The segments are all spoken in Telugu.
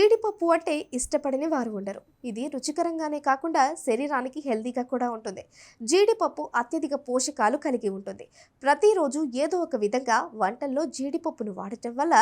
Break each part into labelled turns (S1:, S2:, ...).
S1: జీడిపప్పు అంటే ఇష్టపడని వారు ఉండరు. ఇది రుచికరంగానే కాకుండా శరీరానికి హెల్దీగా కూడా ఉంటుంది. జీడిపప్పు అత్యధిక పోషకాలు కలిగి ఉంటుంది. ప్రతిరోజు ఏదో ఒక విధంగా వంటల్లో జీడిపప్పును వాడటం వల్ల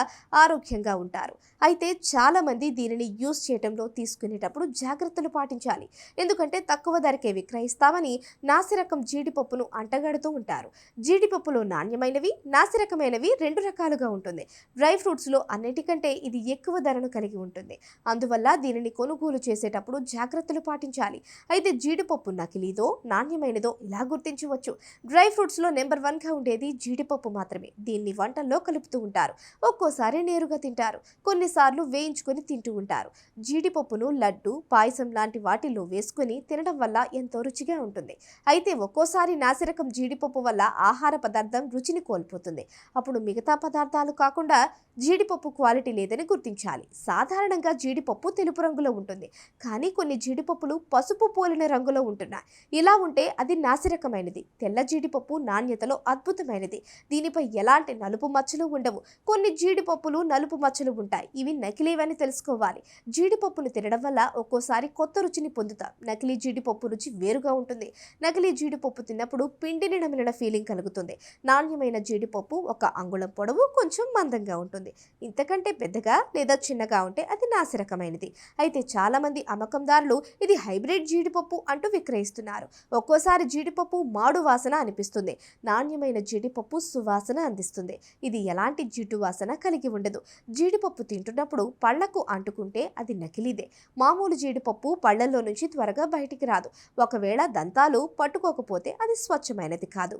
S1: ఆరోగ్యంగా ఉంటారు. అయితే చాలామంది దీనిని యూజ్ చేయడంలో తీసుకునేటప్పుడు జాగ్రత్తలు పాటించాలి. ఎందుకంటే తక్కువ ధరకే విక్రయిస్తామని నాసిరకం జీడిపప్పును అంటగడుతూ ఉంటారు. జీడిపప్పులో నాణ్యమైనవి నాసిరకమైనవి రెండు రకాలుగా ఉంటుంది. డ్రై ఫ్రూట్స్లో అన్నిటికంటే ఇది ఎక్కువ ధరను కలిగి ఉంటుంది. అందువల్ల దీనిని కొనుగోలు చేసేటప్పుడు జాగ్రత్తలు పాటించాలి. అయితే జీడిపప్పు నకిలీదో నాణ్యమైనదో ఇలా గుర్తించవచ్చు. డ్రై ఫ్రూట్స్లో నెంబర్ వన్గా ఉండేది జీడిపప్పు మాత్రమే. దీన్ని వంటల్లో కలుపుతూ ఉంటారు. ఒక్కోసారి నేరుగా తింటారు. కొన్నిసార్లు వేయించుకొని తింటూ ఉంటారు. జీడిపప్పును లడ్డు పాయసం లాంటి వాటిల్లో వేసుకుని తినడం వల్ల ఎంతో రుచిగా ఉంటుంది. అయితే ఒక్కోసారి నాసిరకం జీడిపప్పు వల్ల ఆహార పదార్థం రుచిని కోల్పోతుంది. అప్పుడు మిగతా పదార్థాలు కాకుండా జీడిపప్పు క్వాలిటీ లేదని గుర్తించాలి. సాధారణంగా జీడిపప్పు తెలుపు రంగులో ఉంటుంది. కానీ కొన్ని జీడిపప్పులు పసుపు పోలిన రంగులో ఉంటున్నాయి. ఇలా ఉంటే అది నాసిరకమైనది. తెల్ల జీడిపప్పు నాణ్యతలో అద్భుతమైనది. దీనిపై ఎలాంటి నలుపు మచ్చలు ఉండవు. కొన్ని జీడిపప్పులు నలుపు మచ్చలు ఉంటాయి. ఇవి నకిలీవని తెలుసుకోవాలి. జీడిపప్పును తినడం వల్ల ఒక్కోసారి కొత్త రుచిని పొందుతాం. నకిలీ జీడిపప్పు రుచి వేరుగా ఉంటుంది. నకిలీ జీడిపప్పు తిన్నప్పుడు పిండిని నమిలిన ఫీలింగ్ కలుగుతుంది. నాణ్యమైన జీడిపప్పు ఒక అంగుళం పొడవు కొంచెం మందంగా ఉంటుంది. ఇంతకంటే పెద్దగా లేదా చిన్నగా ఉంటే అది నాసిరకమైనది. అయితే చాలామంది అమ్మకందారులు ఇది హైబ్రిడ్ జీడిపప్పు అంటూ విక్రయిస్తున్నారు. ఒక్కోసారి జీడిపప్పు మాడు వాసన అనిపిస్తుంది. నాణ్యమైన జీడిపప్పు సువాసన అందిస్తుంది. ఇది ఎలాంటి జిడ్డు వాసన కలిగి ఉండదు. జీడిపప్పు తింటున్నప్పుడు పళ్ళకు అంటుకుంటే అది నకిలీదే. మామూలు జీడిపప్పు పళ్ళలో నుంచి త్వరగా బయటికి రాదు. ఒకవేళ దంతాలు పట్టుకోకపోతే అది స్వచ్ఛమైనది కాదు.